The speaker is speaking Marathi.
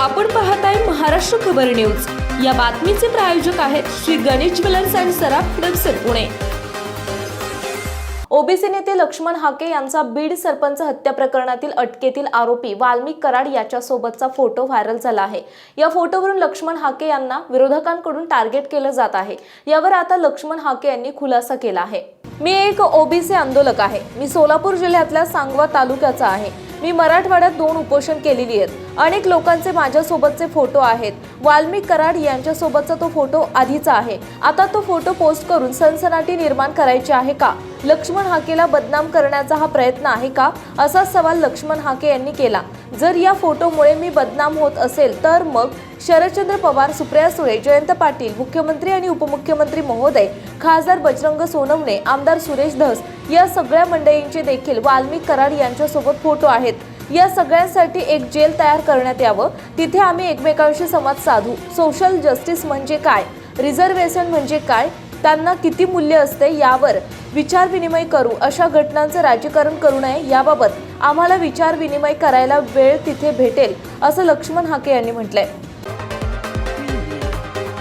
आपण पाहताय महाराष्ट्र खबर न्यूज. या बातमीचे प्रायोजक आहेत Shri Ganesh jewellers and Saraf Hadapsar Pune. OBC नेते लक्ष्मण हाके यांचा बीड सरपंच हत्या प्रकरणातील अटकेतील आरोपी वाल्मिक कराड याच्यासोबतचा फोटो व्हायरल झाला आहे. या फोटोवरून लक्ष्मण हाके यांना विरोधकांकडून टार्गेट केलं जात आहे. यावर आता लक्ष्मण हाके यांनी खुलासा केला आहे. मी एक ओबीसी आंदोलक आहे. मी सोलापूर जिल्ह्यातल्या सांगवा तालुक्याचा आहे. मी मराठवाड्यात दोन उपोषण केलेली आहेत. अनेक लोकांचे माझ्यासोबतचे फोटो आहेत. वाल्मिक कराड यांच्यासोबतचा तो फोटो आधीचा आहे. आता तो फोटो पोस्ट करून सनसनाटी निर्माण करायची आहे का? लक्ष्मण हाकेला बदनाम करण्याचा हा प्रयत्न आहे का? असा सवाल लक्ष्मण हाके यांनी केला. जर या फोटोमुळे मी बदनाम होत असेल तर मग शरदचंद्र पवार सुप्रिया सुळे जयंत पाटील मुख्यमंत्री आणि उपमुख्यमंत्री महोदय खासदार बजरंग सोनवणे आमदार सुरेश धस या सगळ्या मंडळींचे देखील वाल्मिक कराड यांच्यासोबत फोटो आहेत. या सगळ्यांसाठी एक जेल तयार करण्यात यावं. तिथे आम्ही एकमेकांशी संवाद साधू. सोशल जस्टिस म्हणजे काय? रिझर्वेशन म्हणजे काय? त्यांना किती मूल्य असते यावर विचार विनिमय करू. अशा घटनांचं राजकारण करू नये याबाबत आम्हाला विचार विनिमय करायला वेळ तिथे भेटेल असं लक्ष्मण हाके यांनी म्हटलंय.